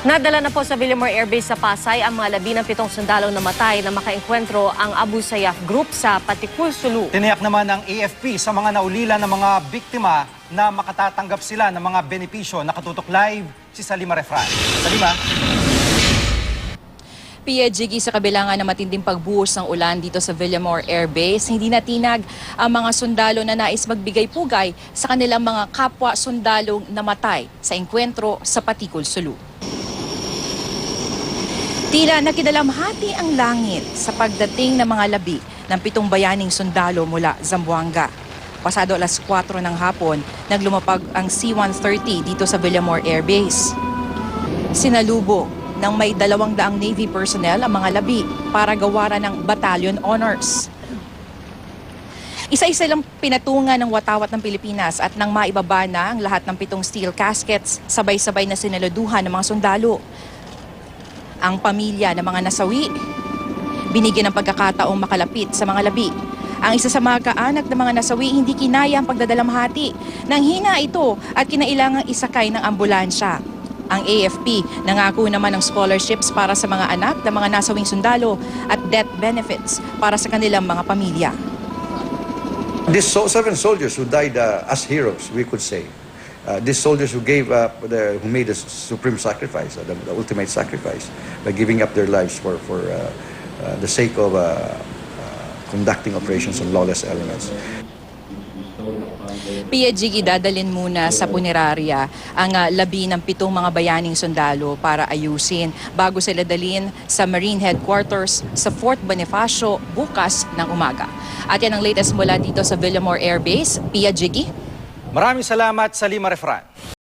Nadala na po sa Villamor Air Base sa Pasay ang mga labi ng pitong sundalo na matay na makaengkwentro ang Abu Sayyaf Group sa Patikul, Sulu. Tiniyak naman ng AFP sa mga naulila ng mga biktima na makatatanggap sila ng mga benepisyo. Nakatutok live si Salima Refran. Salima? Pia Jiggy sa kabilangan na matinding pagbuhos ng ulan dito sa Villamor Air Base, hindi natinag ang mga sundalo na nais magbigay pugay sa kanilang mga kapwa sundalong namatay sa engkwentro sa Patikul, Sulu. Tila nakidalamhati ang langit sa pagdating ng mga labi ng pitong bayaning sundalo mula Zamboanga. Pasado alas 4 ng hapon, naglumapag ang C-130 dito sa Villamor Air Base. Sinalubong ng may dalawang daang Navy personnel ang mga labi para gawaran ng Battalion Honors. Isa-isa lang pinatungan ng watawat ng Pilipinas at nang maibaba na ang lahat ng pitong steel caskets, sabay-sabay na sinaluduhan ng mga sundalo. Ang pamilya ng mga nasawi, binigyan ng pagkakataong makalapit sa mga labi. Ang isa sa mga kaanak ng mga nasawi hindi kinaya ang pagdadalamhati. Nang hina ito at kinailangang isakay ng ambulansya. Ang AFP nangako naman ng scholarships para sa mga anak ng mga nasawing sundalo at death benefits para sa kanilang mga pamilya. These seven soldiers who died uh, as heroes, we could say. Uh, these soldiers who gave up, the, who made the supreme sacrifice, uh, the, the ultimate sacrifice, by giving up their lives for, for uh, uh, the sake of uh, uh, conducting operations on lawless elements. Pia Jiggy, dadalin muna sa punerarya ang ah, labi ng pitong mga bayaning sundalo para ayusin bago sila dalin sa Marine Headquarters sa Fort Bonifacio bukas ng umaga. At yan ang latest mula dito sa Villamor Air Base. Pia Jiggy. Maraming salamat, Salima Refran.